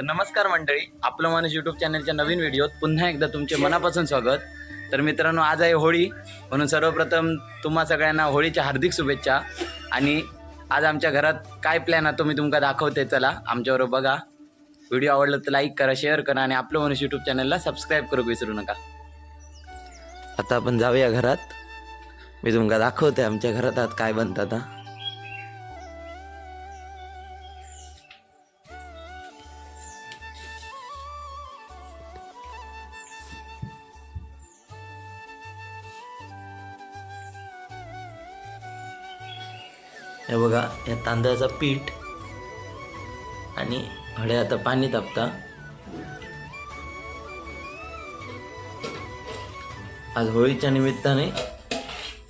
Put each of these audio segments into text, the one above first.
तर नमस्कार मंडळी आपलं माणूस यूट्यूब चॅनलच्या नवीन व्हिडिओत पुन्हा एकदा तुमचे मनापासून स्वागत. तर मित्रांनो आज आहे होळी म्हणून सर्वप्रथम तुम्हा सगळ्यांना होळीच्या हार्दिक शुभेच्छा. आणि आज आमच्या घरात काय प्लॅन आहे तो मी तुमका दाखवते चला आमच्याबरोबर बघा. व्हिडिओ आवडला तर लाईक करा शेअर करा आणि आपलं माणूस यूट्यूब चॅनलला सबस्क्राईब करू विसरू नका. आता आपण जाऊया घरात. मी तुमका दाखवते आमच्या घरात आज काय बनतं हे बघा या तांदळाचा पीठ आणि हडे आता पाणी तापता. आज होळीच्या निमित्ताने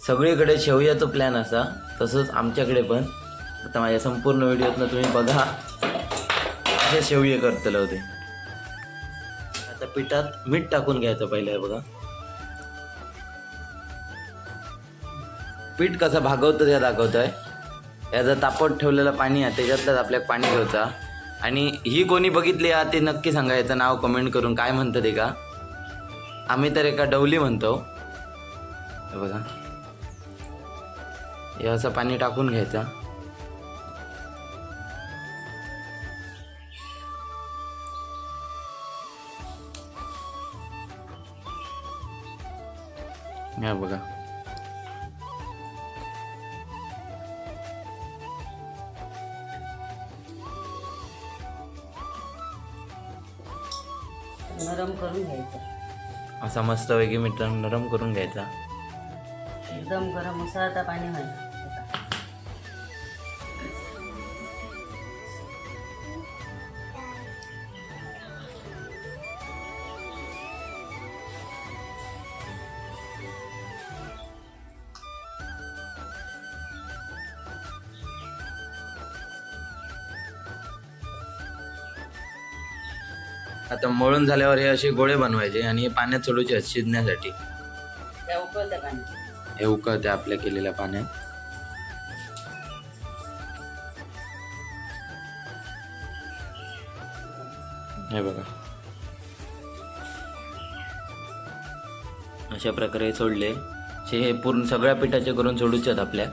सगळीकडे शेवयाचा प्लॅन असा तसंच आमच्याकडे पण. आता माझ्या संपूर्ण व्हिडिओतनं तुम्ही बघा असे शेवये करतले होते. आता पिठात मीठ टाकून घ्यायचं पहिलं आहे बघा. पीठ कसं भागवतं ते दाखवत आहे याचा तापत ठेवलेलं पाणी आहे त्याच्यातलंच आपल्याला पाणी घ्यायचा आणि ही कोणी बघितली आहे ते नक्की सांगा याचं नाव कमेंट करून काय म्हणतं ते का आम्ही तर एका डवली म्हणतो. बघा. हे असं पाणी टाकून घ्यायचं. या बघा. नरम करून घ्यायचं. असा मस्तपैकी मीठ नरम करून घ्यायचा. एकदम गरम उसळता पाणी व्हायचं आता मळून झाल्यावर हे असे गोळे बनवायचे आणि हे पाण्यात सोडूचे आहेत शिजण्यासाठी. त्या उकळतं पाणी हे उकळते आपल्या केलेल्या पाण्यात. हे बघा. अशा प्रकारे सोडले हे पूर्ण सगळ्या पिठाचे करून सोडूचे आहेत आपल्या.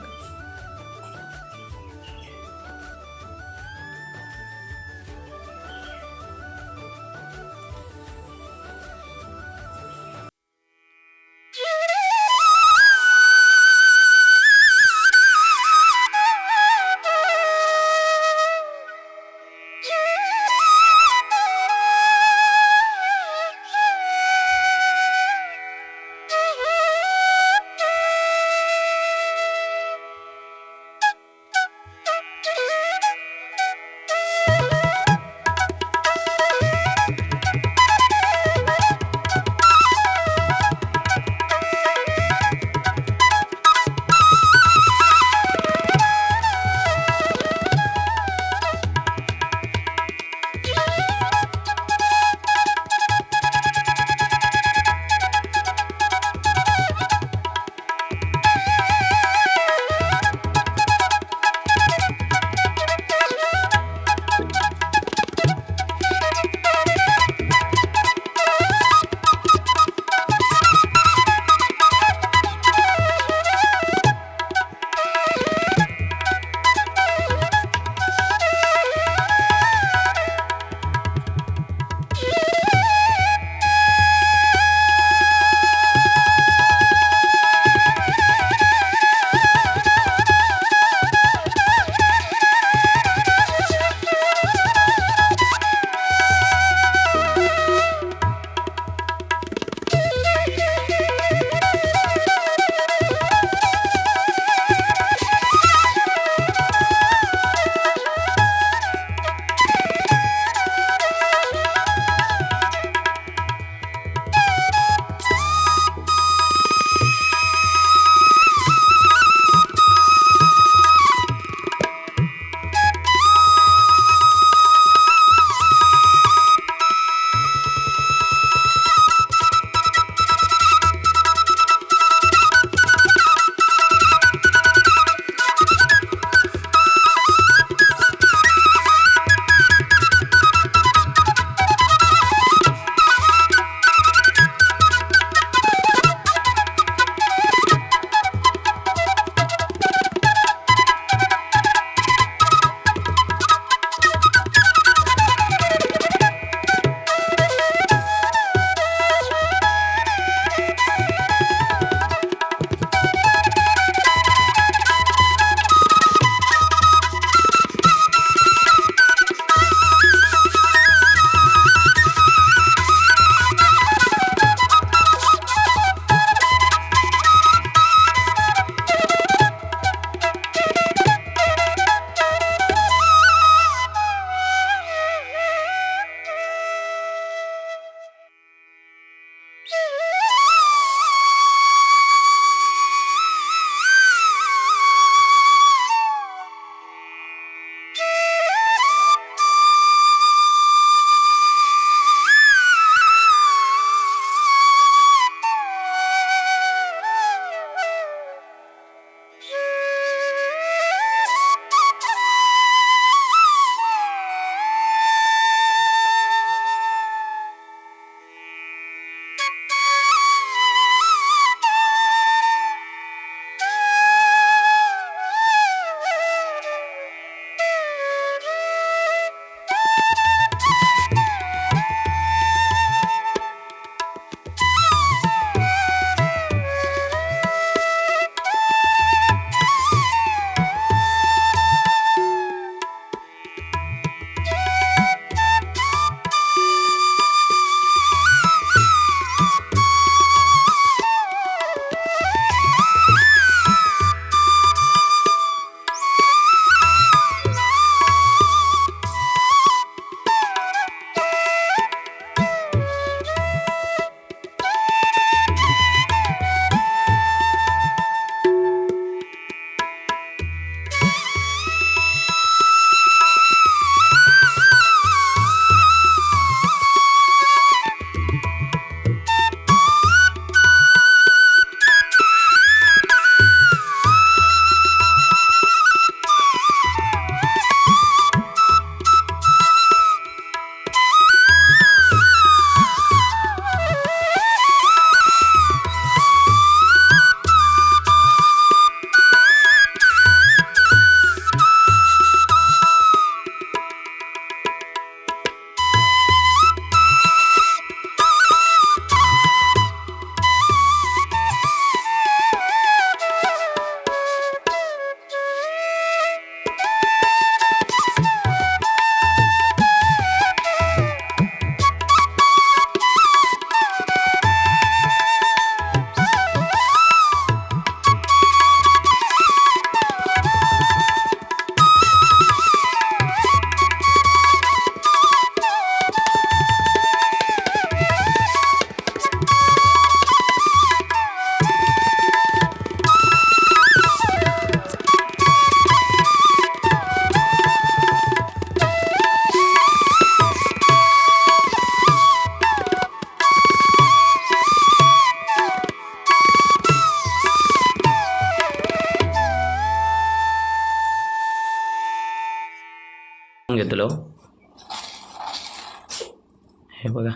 बघा.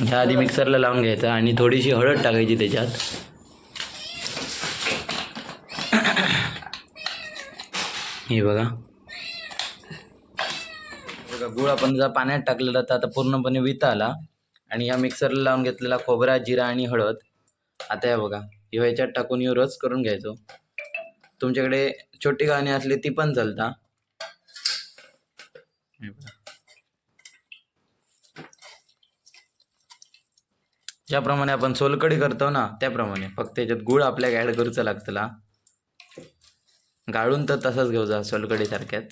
ह्या आधी मिक्सरला लावून घ्यायचं आणि थोडीशी हळद टाकायची त्याच्यात. हे बघा. बघा गुळ आपण जर पाण्यात टाकलेला तर आता पूर्णपणे विता आला. आणि या मिक्सरला लावून घेतलेला खोबरा जिरा आणि हळद. आता या बघा ह्यो ह्याच्यात टाकून येऊ रस करून घ्यायचो. तुमच्याकडे छोटी गाणी असली ती पण चालता. ज्याप्रमाणे आपण सोलकडी करतो ना त्याप्रमाणे. फक्त त्याच्यात गुळ आपल्याला ॲड करूचा लागतला. गाळून तर तसंच घेऊचा सोलकडी सारख्यात.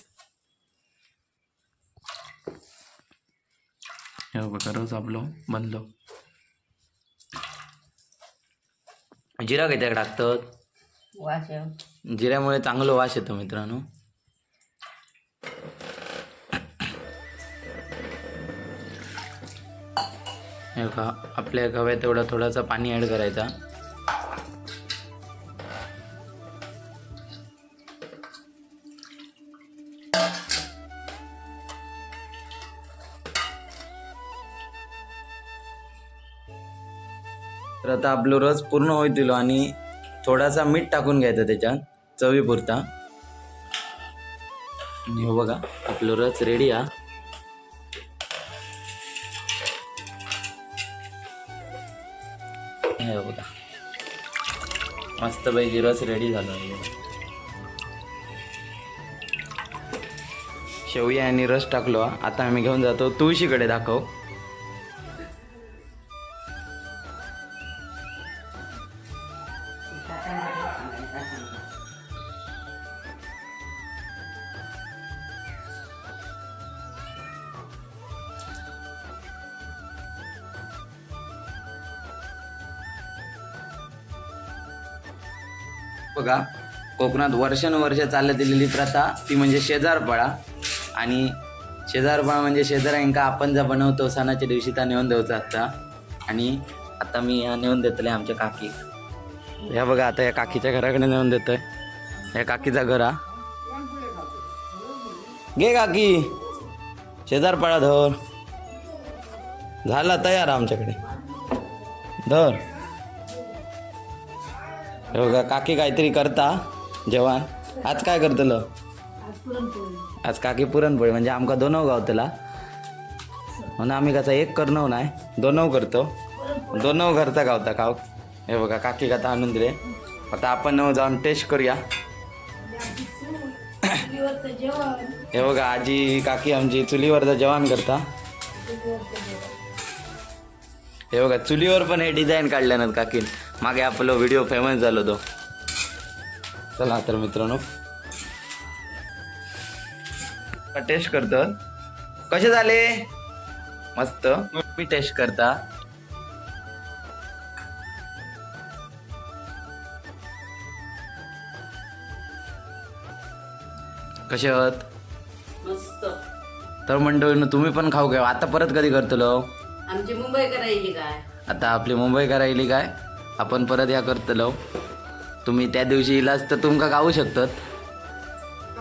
हे बघा रोज आपलं बनलो. जिरा कित्याक टाकतात? वास येऊ जिऱ्यामुळे चांगलं वास येतो मित्रांनो. हे का आपल्या गव्यात तेवढा थोडासा पाणी ॲड करायचा. तर आता आपलं रस पूर्ण होईल आणि थोडासा मीठ टाकून घ्यायचं त्याच्यात. चवीपुरता आणि हे बघा आपलं रस रेडी हा हे बघा. मस्तपैकी रस रेडी झाला. शेवया आणि रस टाकलो आता आम्ही घेऊन जातो तुळशीकडे दाखव. बघा कोकणात वर्षानुवर्ष चालत दिलेली प्रथा ती म्हणजे शेजारपाळा. आणि शेजारपाळा म्हणजे शेजाऱ्यांका आपण जर बनवतो सणाच्या दिवशी त्या नेऊन देऊचा आता आणि आता मी ह्या नेऊन देतले आमच्या काकी. ह्या बघा आता या काकीच्या घराकडे नेऊन देतोय. या काकीचा घर हा. घे काकी. शेजारपाळा धर. झाला तयार आमच्याकडे. धर. हे बघा काकी काहीतरी करता जेवण आज काय करतलं? आज काकी पुरणपोळी म्हणजे आमका दोनव गावतला. म्हणून आम्ही कसा एक करणव नाही दोनव करतो. दोनव घरचा गावता काव हे बघा काकी कथा आणून दिले. आता आपण जाऊन टेस्ट करूया. हे बघा आजी काकी आमची चुलीवरचं जेवण करता. हे बघा चुलीवर पण हे डिझाईन काढल्यानंतर काकीन. मागे आपलं व्हिडिओ फेमस झालो तो. चला तर मित्रांनो. टेस्ट करतो. कसे झाले? मस्त. मी टेस्ट करता. कसे आहात? मस्त. तर मंडळीनं तुम्ही पण खाऊ घ्या. आता परत कधी करतलो? आमची मुंबई करायची काय? आता आपली मुंबई करायली काय? आपण परत या करतलो तुम्ही त्या दिवशी इलाज तर तुमका गावू शकतात.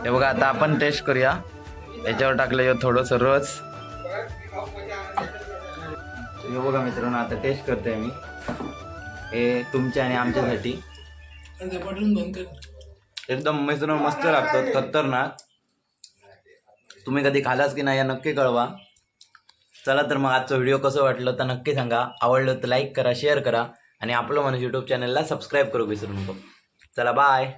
हे बघा आता आपण टेस्ट करूया. याच्यावर टाकलं हे थोडंसं रस. हे बघा मित्रांनो आता टेस्ट करतोय मी. हे तुमच्या आणि आमच्यासाठी. एकदम मित्रांनो मस्त लागतात खतरनाक. तुम्ही कधी खालाच की नाही या नक्की कळवा. चला तर मग आजचा व्हिडिओ कसं वाटलं तर नक्की सांगा. आवडलं तर लाईक करा शेअर करा. आणि आपलं माणूस यूट्यूब चॅनलला सबस्क्राईब करू विसरू नको. चला बाय